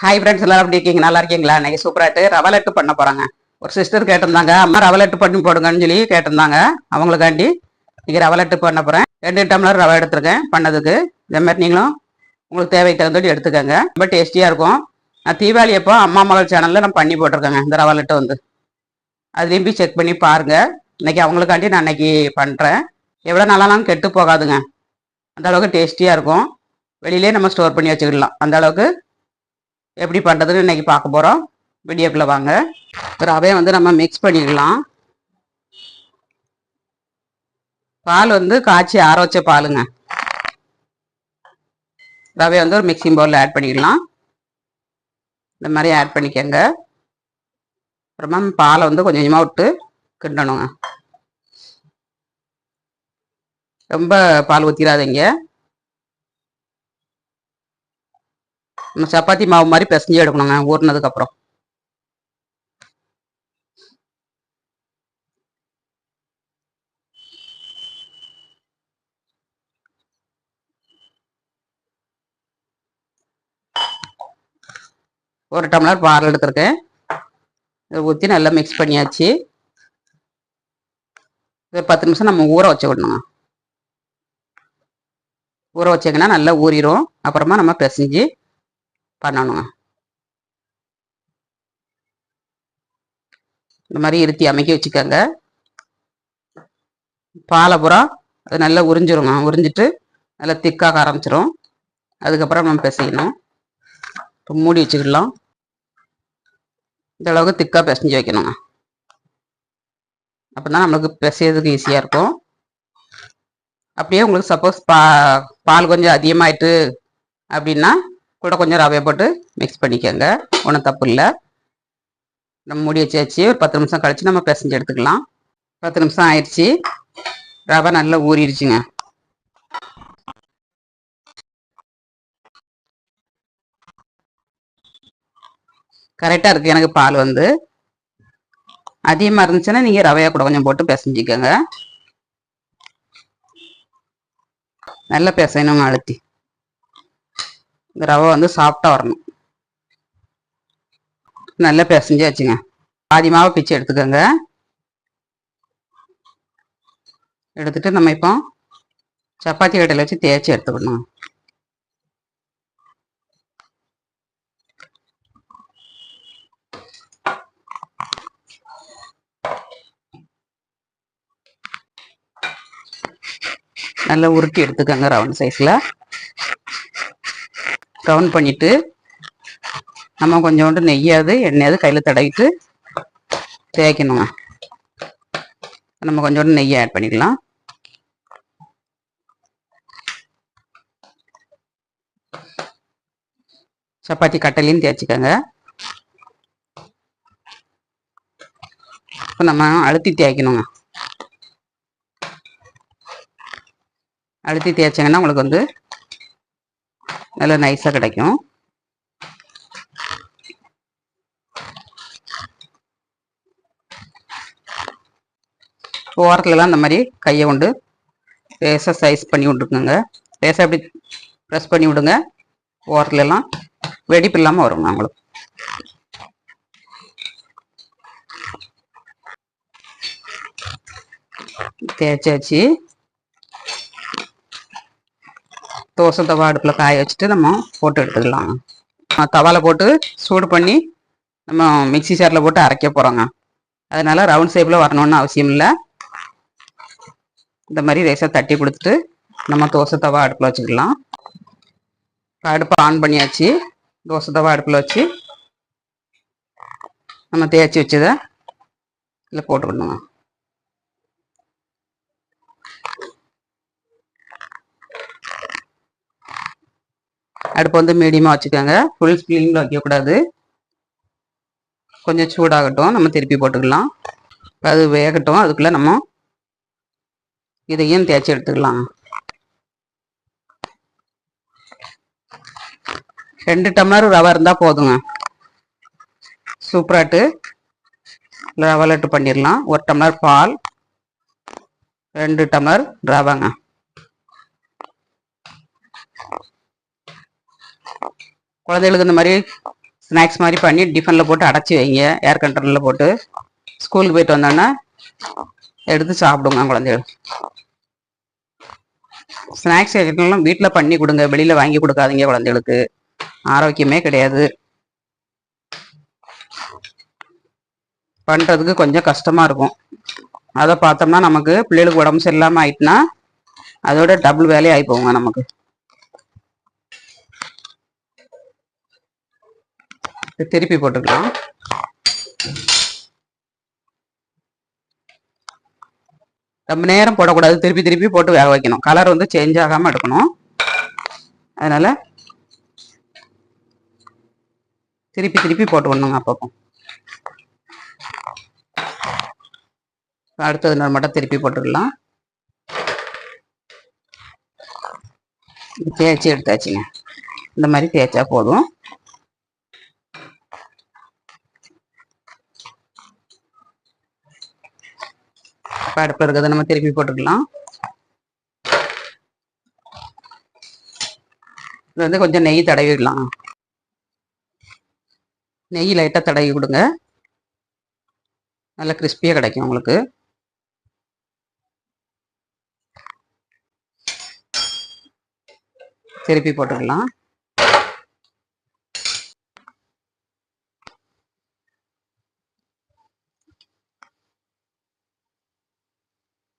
Hi friends எல்லாரும் எப்படி இருக்கீங்க? நல்லா இருக்கீங்களா? இன்னைக்கு சூப்பராட்டு ரவை லட்டு பண்ண போகிறாங்க ஒரு சிஸ்டர் கேட்டிருந்தாங்க அம்மா ரவை லட்டு பண்ணி போடுங்கன்னு சொல்லி கேட்டிருந்தாங்க. அவங்களுக்காண்டி இன்னைக்கு ரவை லட்டு பண்ண போகிறேன் ரெண்டு டம்ளர் ரவை எடுத்திருக்கேன் பண்ணதுக்கு. இதே மாதிரி நீங்களும் உங்களுக்கு தேவைக்கு தகுந்தபடி எடுத்துக்கோங்க. ரொம்ப டேஸ்டியாக இருக்கும். நான் தீபாவளி அப்போ அம்மா மகள் சேனலில் நான் பண்ணி போட்டிருக்கேங்க இந்த ரவை லட்டு வந்து. அதுலேயும் போய் செக் பண்ணி பாருங்கள் இன்னைக்கு அவங்களுக்காண்டி நான் இன்னைக்கு பண்ணுறேன் எவ்வளோ நாளாலும் கெட்டு போகாதுங்க. அந்த அளவுக்கு இருக்கும். வெளியிலே நம்ம ஸ்டோர் பண்ணி வச்சுக்கிடலாம். அந்த அளவுக்கு எப்படி பண்ணுறதுன்னு இன்றைக்கி பார்க்க போகிறோம் வீடியோக்குள்ளே வாங்க. ரவையை வந்து நம்ம மிக்ஸ் பண்ணிக்கலாம் பால் வந்து காய்ச்சி ஆற வச்ச பாலுங்க. ரவையை வந்து ஒரு மிக்சிங் பவுலில் ஆட் பண்ணிக்கலாம் இந்த மாதிரி ஆட் பண்ணிக்கோங்க. அப்புறமா பாலை வந்து கொஞ்சம் கொஞ்சமாக விட்டு கிண்டணுங்க. ரொம்ப பால் ஊற்றிடாதீங்க நம்ம சப்பாத்தி மாவு மாதிரி பிசைஞ்சு எடுக்கணுங்க ஊறினதுக்கப்புறம். ஒரு டம்ளர் பால் எடுத்திருக்கேன். இதை ஊற்றி நல்லா மிக்ஸ் பண்ணியாச்சு. ஒரு பத்து நிமிஷம் நம்ம ஊற வச்சு விடணுங்க. ஊற வச்சிங்கன்னா நல்லா ஊறிடும் அப்புறமா நம்ம பிசைஞ்சு பண்ணணுங்க. இந்த மாதிரி இருத்தி அமைக்க வச்சுக்கோங்க. பாலை பூரா அது நல்லா உறிஞ்சிருங்க. உறிஞ்சிட்டு நல்லா திக்காக ஆரம்பிச்சிடும் அதுக்கப்புறம் நம்ம பிசையணும். இப்போ மூடி வச்சுக்கலாம் இந்த அளவுக்கு திக்காக பிசைஞ்சு வைக்கணுங்க. அப்போ தான் நம்மளுக்கு பிசையதுக்கு ஈஸியாக இருக்கும். அப்படியே உங்களுக்கு சப்போஸ் பா பால் கொஞ்சம் அதிகமாயிட்டு அப்படின்னா கூட கொஞ்சம் ரவையை போட்டு மிக்ஸ் பண்ணிக்கோங்க. ஒன்றும் தப்பு இல்லை. நம்ம மூடி வச்சாச்சு. ஒரு பத்து நிமிஷம் கழித்து நம்ம பிசைஞ்சு எடுத்துக்கலாம். பத்து நிமிஷம் ஆயிடுச்சு. ரவை நல்லா ஊறிடுச்சுங்க. கரெக்டாக இருக்குது எனக்கு பால் வந்து. அதிகமாக இருந்துச்சுன்னா நீங்கள் ரவையை கூட கொஞ்சம் போட்டு பிசைஞ்சிக்கோங்க. நல்லா பிசையணுங்க அழுத்தி. இந்த ரவை வந்து சாஃப்டாக வரணும். நல்லா பிசைஞ்சு வச்சுங்க பாதி மாவை பிச்சு எடுத்துக்கோங்க. எடுத்துட்டு நம்ம இப்போ சப்பாத்தி கட்டையில் வச்சு தேய்ச்சி எடுத்துக்கணும். நல்லா உருட்டி எடுத்துக்கோங்க ரவுண்ட் சைஸில் ப்ரௌன் பண்ணிட்டு நம்ம கொஞ்சோண்டு நெய்யாவது எண்ணெயாவது கையில் தடவிட்டு தேய்க்கணுங்க. நம்ம கொஞ்சோண்டு நெய்யை ஆட் பண்ணிக்கலாம். சப்பாத்தி கட்டலையும் தேய்ச்சிக்கோங்க. இப்போ நம்ம அழுத்தி தேய்க்கணுங்க. அழுத்தி தேய்ச்சிங்கன்னா உங்களுக்கு வந்து நல்லா நைஸாக கிடைக்கும். ஓரத்துலலாம் இந்த மாதிரி கையை கொண்டு லேசாக சைஸ் பண்ணி விட்டுருக்குங்க லேசாக இப்படி ப்ரெஸ் பண்ணி விடுங்க. ஓரத்துலலாம் வெடிப்பு இல்லாமல் வருங்க உங்களுக்கு தேய்ச்சாச்சு. தோசை தவா அடுப்பில் காய வச்சுட்டு நம்ம போட்டு எடுத்துக்கலாம். தவாவில் போட்டு சூடு பண்ணி நம்ம மிக்சி சாரில் போட்டு அரைக்க போகிறோங்க அதனால் ரவுண்ட் ஷேப்பில் வரணும்னு அவசியம் இல்லை. இந்த மாதிரி லேசாக தட்டி கொடுத்துட்டு நம்ம தோசை தவா அடுப்பில் வச்சுக்கலாம். அடுப்பை ஆன் பண்ணியாச்சு. தோசை தவா அடுப்பில் வச்சு நம்ம தேய்ச்சி வச்சதை இதில் போட்டுக்கணுங்க அடுப்பு வந்து மீடியமாக வச்சுக்கோங்க. ஃபுல் ஸ்க்ரீனில் வைக்கக்கூடாது. கொஞ்சம் சூடாகட்டும். நம்ம திருப்பி போட்டுக்கலாம். அது வேகட்டும். அதுக்குள்ளே நம்ம இதையும் தேய்ச்சி எடுத்துக்கலாம். ரெண்டு டம்ளர் ரவை இருந்தால் போதுங்க. சூப்பராட்டு. ரவை லட்டு பண்ணிடலாம். ஒரு டம்ளர் பால் ரெண்டு டம்ளர் ரவைங்க. குழந்தைகளுக்கு இந்த மாதிரி ஸ்நாக்ஸ் மாதிரி பண்ணி டிஃபனில் போட்டு அடைச்சி வைங்க. ஏர் கண்டெய்னரில் போட்டு ஸ்கூலுக்கு போயிட்டு வந்தோன்னா எடுத்து சாப்பிடுங்க குழந்தைகள். ஸ்நாக்ஸ் ஐட்டம்லாம் வீட்டில் பண்ணி கொடுங்க. வெளியில் வாங்கி கொடுக்காதீங்க குழந்தைகளுக்கு. ஆரோக்கியமே கிடையாது. பண்ணுறதுக்கு கொஞ்சம் கஷ்டமாக இருக்கும். அதை பார்த்தோம்னா நமக்கு பிள்ளைகளுக்கு உடம்பு சரியில்லாமல் ஆயிட்டுனா அதோட டபுள் வேலையே ஆகி போங்க நமக்கு. திருப்பி போட்டுக்கலாம். ரொம்ப நேரம் போடக்கூடாது. திருப்பி திருப்பி போட்டு வேக வைக்கணும். கலர் வந்து சேஞ்ச் ஆகாமல் எடுக்கணும். அதனால திருப்பி திருப்பி போட்டு விடணுங்க அப்பப்போ. அடுத்தது இன்னொரு மட்டும் திருப்பி போட்டுக்கலாம். தேய்ச்சி எடுத்தாச்சுங்க. இந்த மாதிரி தேய்ச்சா போதும். இப்போ அடுப்பில் இருக்கிறத நம்ம திருப்பி போட்டுக்கலாம். இது வந்து கொஞ்சம் நெய் தடவிடலாம். நெய் லைட்டாக தடவி கொடுங்க. நல்லா கிறிஸ்பியாக கிடைக்கும் உங்களுக்கு. திருப்பி போட்டுக்கலாம்.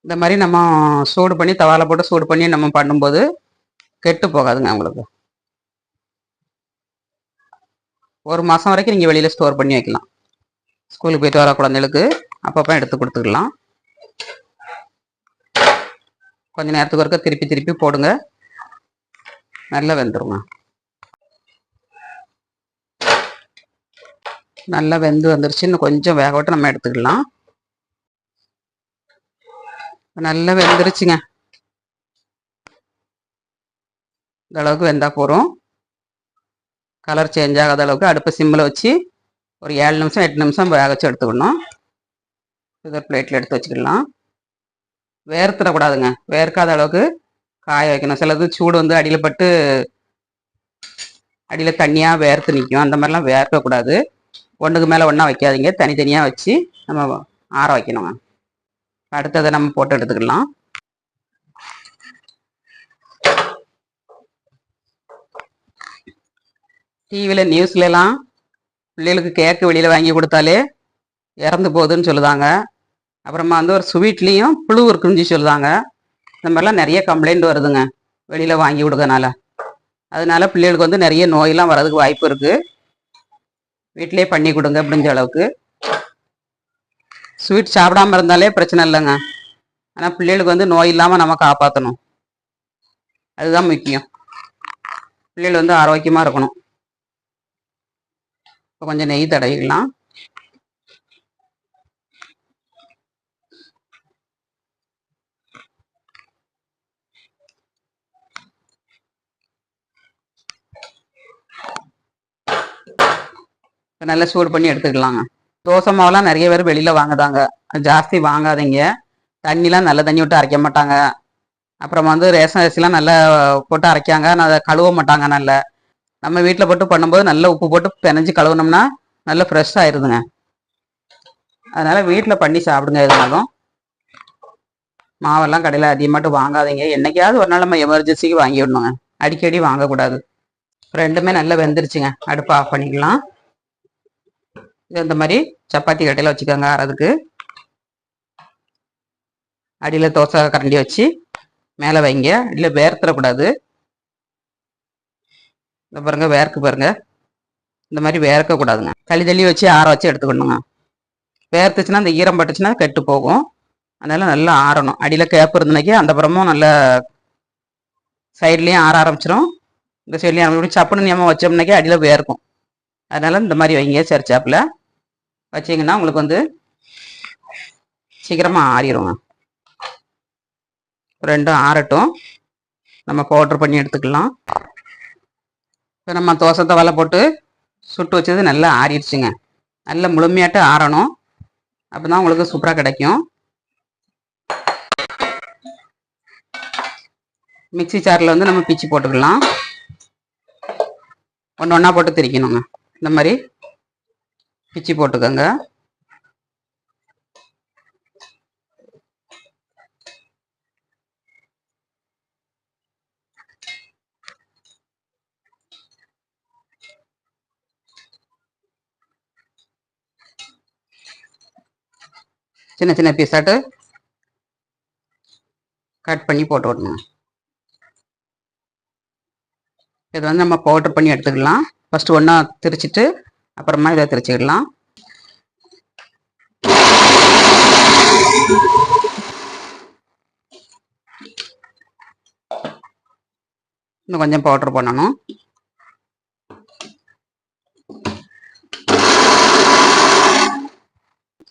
இந்த மாதிரி நம்ம சூடு பண்ணி தவால போட்டு சூடு பண்ணி நம்ம பண்ணும்போது கெட்டு போகாதுங்க உங்களுக்கு. ஒரு மாதம் வரைக்கும் நீங்கள் வெளியில் ஸ்டோர் பண்ணி வைக்கலாம். ஸ்கூலுக்கு போயிட்டு வர குழந்தைகளுக்கு அப்பப்போ எடுத்து கொடுத்துக்கலாம். கொஞ்ச நேரத்துக்கு ஒருக்க திருப்பி திருப்பி போடுங்க. நல்லா வெந்துருங்க. நல்லா வெந்து வந்துருச்சு. இன்னும் கொஞ்சம் வேக விட்டு நம்ம எடுத்துக்கலாம். நல்லா வெந்துருச்சுங்க. இந்த அளவுக்கு வெந்தா போகிறோம் கலர் சேஞ்ச் ஆகாத அளவுக்கு அடுப்பு சிம்மில் வச்சு ஒரு ஏழு நிமிஷம் எட்டு நிமிஷம் வேக வச்சு எடுத்துக்கணும். இதை பிளேட்டில் எடுத்து வச்சுக்கலாம். வேர்த்திடக்கூடாதுங்க. வேர்க்காத அளவுக்கு காய வைக்கணும். சிலது சூடு வந்து அடியில் பட்டு அடியில் தண்ணியாக வேர்த்து நிற்கும் அந்த மாதிரிலாம் வேர்க்கக்கூடாது. ஒன்றுக்கு மேலே ஒன்றா வைக்காதீங்க. தனித்தனியாக வச்சு நம்ம ஆற வைக்கணுங்க. அடுத்ததை நம்ம போட்டு எடுத்துக்கலாம். டிவியில் நியூஸ்லலாம் பிள்ளைகளுக்கு கேக்கு வெளியில் வாங்கி கொடுத்தாலே இறந்து போகுதுன்னு சொல்லுதாங்க. அப்புறமா வந்து ஒரு ஸ்வீட்லேயும் புழு இருக்குன்னு சொல்லுதாங்க. இந்த மாதிரிலாம் நிறைய கம்ப்ளைண்ட் வருதுங்க. வெளியில் வாங்கி கொடுக்கறனால. அதனால பிள்ளைகளுக்கு வந்து நிறைய நோயெல்லாம் வர்றதுக்கு வாய்ப்பு இருக்குது வீட்டிலே பண்ணி கொடுங்க அப்படிஞ்ச அளவுக்கு. ஸ்வீட் சாப்பிடாம இருந்தாலே பிரச்சனை இல்லைங்க. ஆனால் பிள்ளைகளுக்கு வந்து நோய் இல்லாமல் நம்ம காப்பாற்றணும் அதுதான் முக்கியம். பிள்ளைகள் வந்து ஆரோக்கியமாக இருக்கணும். இப்போ கொஞ்சம் நெய் தடவிக்கலாம். நல்லா சூடு பண்ணி எடுத்துக்கலாங்க. தோசை மாவுலாம் நிறைய பேர் வெளியில் வாங்குதாங்க. ஜாஸ்தி வாங்காதீங்க. தண்ணிலாம் நல்ல தண்ணி விட்டு அரைக்க மாட்டாங்க. அப்புறம் வந்து ரேஷன் அரிசிலாம் நல்லா போட்டு அரைக்காங்க. அதை கழுவ மாட்டாங்க நல்லா. நம்ம வீட்டில் போட்டு பண்ணும்போது நல்ல உப்பு போட்டு பிணைஞ்சு கழுவுனோம்னா நல்லா ஃப்ரெஷ் ஆயிருதுங்க. அதனால் வீட்டில் பண்ணி சாப்பிடுங்க எதுனாலும். மாவெல்லாம் கடையில் அதிகமாட்டு வாங்காதீங்க. என்றைக்காவது ஒரு நாள் நம்ம எமர்ஜென்சிக்கு வாங்கி விடணுங்க அடிக்கடி வாங்கக்கூடாது. ரெண்டுமே நல்லா வெந்துருச்சுங்க. அடுப்பு ஆஃப் பண்ணிக்கலாம். இந்த மாதிரி சப்பாத்தி கட்டையில் வச்சுக்கோங்க ஆறதுக்கு அடியில் தோசை கரண்டி வச்சு மேலே வைங்க. அடியில் வேர்த்துடக்கூடாது. இந்த பாருங்க வேர்க்கு பாருங்க. இந்த மாதிரி வேர்க்கக்கூடாதுங்க. தள்ளி தள்ளி வச்சு ஆற வச்சு எடுத்துக்கணுங்க. வேர்த்துச்சுன்னா அந்த ஈரம் பட்டுச்சுன்னா கெட்டு போகும். அதனால நல்லா ஆறணும். அடியில் கேப்பு இருந்தனாக்கி அந்த புறமும் நல்லா சைட்லேயும் ஆற ஆரம்பிச்சிடும் இந்த சைட்லேயும் ஆரம்பிச்சு சப்புன்னு நியமம் வச்சோம்னாக்கே அடியில் வேர்க்கும். அதனால இந்த மாதிரி வைங்க சரிச்சாப்பில். வச்சிங்கன்னா உங்களுக்கு வந்து சீக்கிரமாக ஆறிடுங்க. ரெண்டும் ஆறட்டும். நம்ம பவுட்ரு பண்ணி எடுத்துக்கலாம். இப்போ நம்ம தோசை தவால போட்டு சுட்டு வச்சது நல்லா ஆறிடுச்சுங்க. நல்லா முழுமையாட்டு ஆறணும். அப்போ தான் உங்களுக்கு சூப்பராக கிடைக்கும். மிக்ஸி சாரில் வந்து நம்ம பிச்சு போட்டுக்கலாம். ஒன்று ஒன்றா போட்டு திரிக்கணுங்க. இந்த மாதிரி பிச்சு போட்டுக்கோங்க. சின்ன சின்ன பீஸாட்டு கட் பண்ணி போட்டு விடணும். இது வந்து நம்ம பவுடர் பண்ணி எடுத்துக்கலாம். ஃபர்ஸ்ட் ஒன்றா திரிச்சிட்டு அப்புறமா இதை திரிச்சுக்கிடலாம் இன்னும் கொஞ்சம் பவுடர் பண்ணணும்.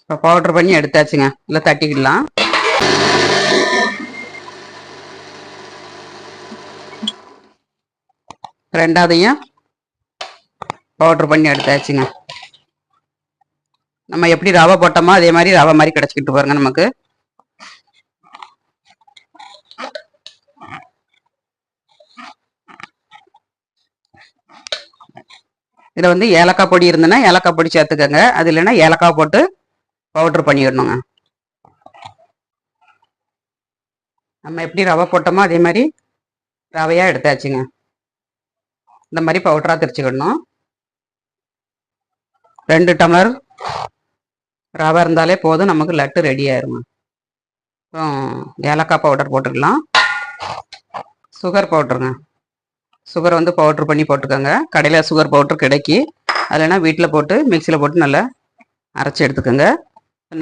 இப்போ பவுடர் பண்ணி எடுத்தாச்சுங்க. இல்லை தட்டிக்கிடலாம். ரெண்டாவதையும் பவுடர் பண்ணி எடுத்தாச்சுங்க. நம்ம எப்படி ரவை போட்டோமோ அதே மாதிரி ரவை மாதிரி கிடச்சிக்கிட்டு பாருங்க நமக்கு. இதில் வந்து ஏலக்காய் பொடி இருந்ததுன்னா ஏலக்காய் பொடி சேர்த்துக்கோங்க. அது இல்லைன்னா ஏலக்காய் போட்டு பவுட்ரு பண்ணிடணுங்க. நம்ம எப்படி ரவை போட்டோமோ அதே மாதிரி ரவையாக எடுத்தாச்சுங்க. இந்த மாதிரி பவுடராக திரிச்சுக்கிடணும். ரெண்டு டம்ளர் ரவை இருந்தாலே போதும் நமக்கு லட்டு ரெடி ஆயிருங்க அப்புறம் ஏலக்காய் பவுடர் போட்டுக்கலாம். சுகர் பவுட்ருங்க சுகர் வந்து பவுட்ரு பண்ணி போட்டுக்கோங்க. கடையில் சுகர் பவுட்ரு கிடைக்கி அதுலனா வீட்டில் போட்டு மிக்சியில் போட்டு நல்லா அரைச்சி எடுத்துக்கோங்க.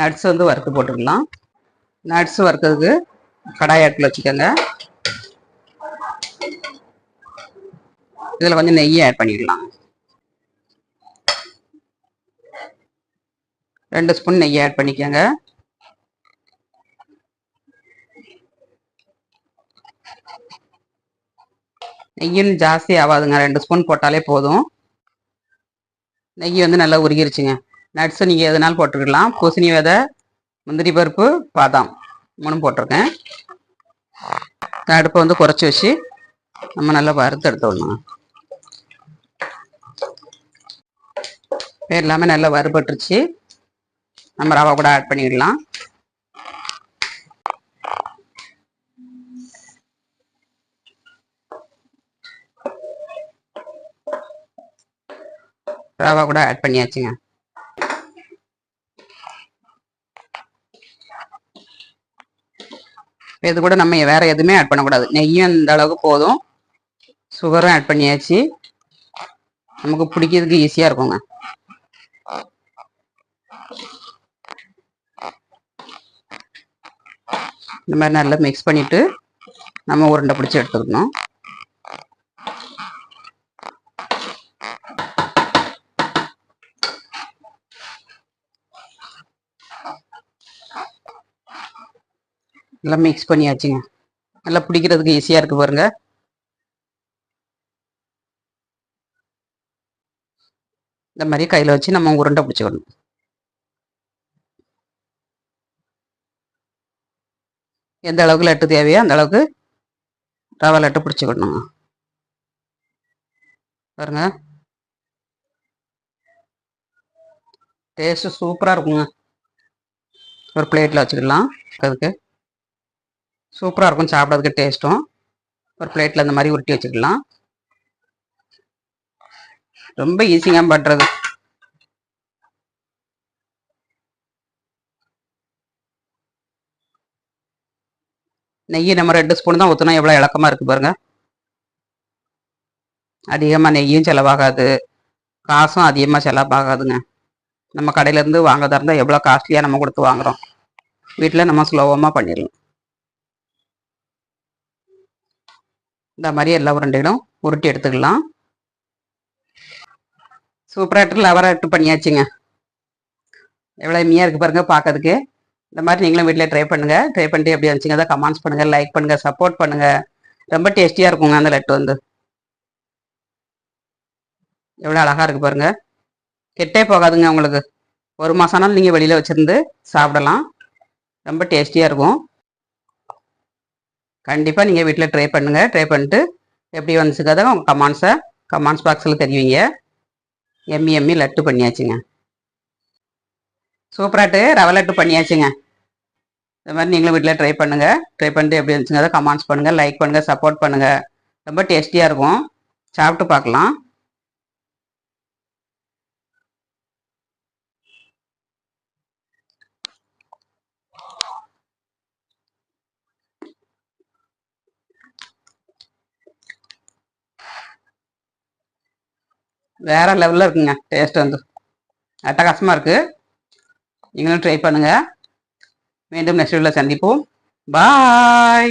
நட்ஸ் வந்து வறுத்து போட்டுக்கலாம். நட்ஸ் வறுக்கிறதுக்கு கடாய் ஆட்டில் வச்சுக்கோங்க. இதில் கொஞ்சம் நெய்யை ஆட் பண்ணிடலாம் ரெண்டு ஸ்பூன் நெய் ஆட் பண்ணிக்கோங்க. நெய்யும் ஜாஸ்தி ஆகாதுங்க ரெண்டு ஸ்பூன் போட்டாலே போதும். நெய் வந்து நல்லா உருகிருச்சுங்க. நட்ஸு நீங்கள் எதுனாலும் போட்டுக்கலாம். பூசணி விதை முந்திரி பருப்பு பாதாம் மூணும் போட்டிருக்கேன். அடுப்பை வந்து குறைச்சி வச்சு நம்ம நல்லா வறுத்து எடுத்துடணும் எல்லாமே நல்லா வறுபட்டுருச்சு. நம்ம ரவை கூட ஆட் பண்ணிடலாம். ரவை கூட ஆட் பண்ணியாச்சுங்க. இது கூட நம்ம வேற எதுவுமே ஆட் பண்ணக்கூடாது. நெய்யும் இந்த அளவுக்கு போதும். சுகரும் ஆட் பண்ணியாச்சு. நமக்கு பிடிக்கிறதுக்கு ஈஸியாக இருக்குங்க. இந்த மாதிரி நல்லா மிக்ஸ் பண்ணிவிட்டு நம்ம உருண்டை பிடிச்சி எடுத்துக்கணும். நல்லா மிக்ஸ் பண்ணியாச்சுங்க. நல்லா பிடிக்கிறதுக்கு ஈஸியாக இருக்குது பாருங்க. இந்த மாதிரி கையில் வச்சு நம்ம உருண்டை பிடிச்சிக்கணும். எந்த அளவுக்கு லட்டு தேவையோ அந்த அளவுக்கு ரவை லட்டு பிடிச்சிக்கணுங்க பாருங்க. டேஸ்ட்டு சூப்பராக இருக்குங்க. ஒரு பிளேட்டில் வச்சுக்கலாம். அதுக்கு சூப்பராக இருக்கும் சாப்பிட்றதுக்கு டேஸ்ட்டும் ஒரு பிளேட்டில் அந்த மாதிரி உருட்டி வச்சுக்கலாம். ரொம்ப ஈஸிங்காக பண்ணுறது நெய் நம்ம ரெண்டு ஸ்பூன் தான் ஊற்றினா எவ்வளோ இலக்கமாக இருக்குது பாருங்கள் அதிகமாக நெய்யும் செலவாகாது. காசும் அதிகமாக செலவாகாதுங்க. நம்ம கடையிலேருந்து வாங்கதாக இருந்தால் எவ்வளோ காஸ்ட்லியாக நம்ம கொடுத்து வாங்குறோம். வீட்டில் நம்ம ஸ்லோவமாக பண்ணிடலாம். இந்த மாதிரி எல்லா உருண்டைகளும் உருட்டி எடுத்துக்கலாம். சூப்பராக லவராட்டு பண்ணியாச்சுங்க. எவ்வளோ மீயாக இருக்குது பாருங்கள் பார்க்கறதுக்கு. இந்த மாதிரி நீங்களும் வீட்டில் ட்ரை பண்ணுங்க. ட்ரை பண்ணிட்டு எப்படி வந்துச்சுங்க அதை கமெண்ட்ஸ் பண்ணுங்க லைக் பண்ணுங்க சப்போர்ட் பண்ணுங்க. ரொம்ப டேஸ்டியாக இருக்குங்க அந்த லட்டு வந்து. எவ்வளோ அழகா இருக்கு பாருங்க. கெட்டே போகாதுங்க உங்களுக்கு. ஒரு மாசம்னாலும் நீங்கள் வெளியில் வச்சுருந்து சாப்பிடலாம். ரொம்ப டேஸ்டியாக இருக்கும். கண்டிப்பாக நீங்கள் வீட்டில் ட்ரை பண்ணுங்கள் ட்ரை பண்ணிட்டு எப்படி வந்துச்சுக்காத உங்கள் கமெண்ட்ஸை கமெண்ட்ஸ் பாக்ஸில் தெரிவிங்க. எம்மி எம்மி லட்டு பண்ணியாச்சுங்க. சூப்பராட்டு. ரவை லட்டு பண்ணியாச்சுங்க. இந்த மாதிரி நீங்களும் வீட்டில் ட்ரை பண்ணுங்கள் ட்ரை பண்ணிட்டு எப்படி இருந்துச்சுங்க அதை கமெண்ட்ஸ் பண்ணுங்கள் லைக் பண்ணுங்கள் சப்போர்ட் பண்ணுங்கள் ரொம்ப டேஸ்டியாக இருக்கும். சாப்பிட்டு பார்க்கலாம். வேற லெவலில் இருக்குங்க. டேஸ்ட் வந்து. அட்டகாசமாக இருக்குது நீங்களும் ட்ரை பண்ணுங்க. மீண்டும் நெக்ஸ்ட் வீடியோவில் சந்திப்போம். பாய்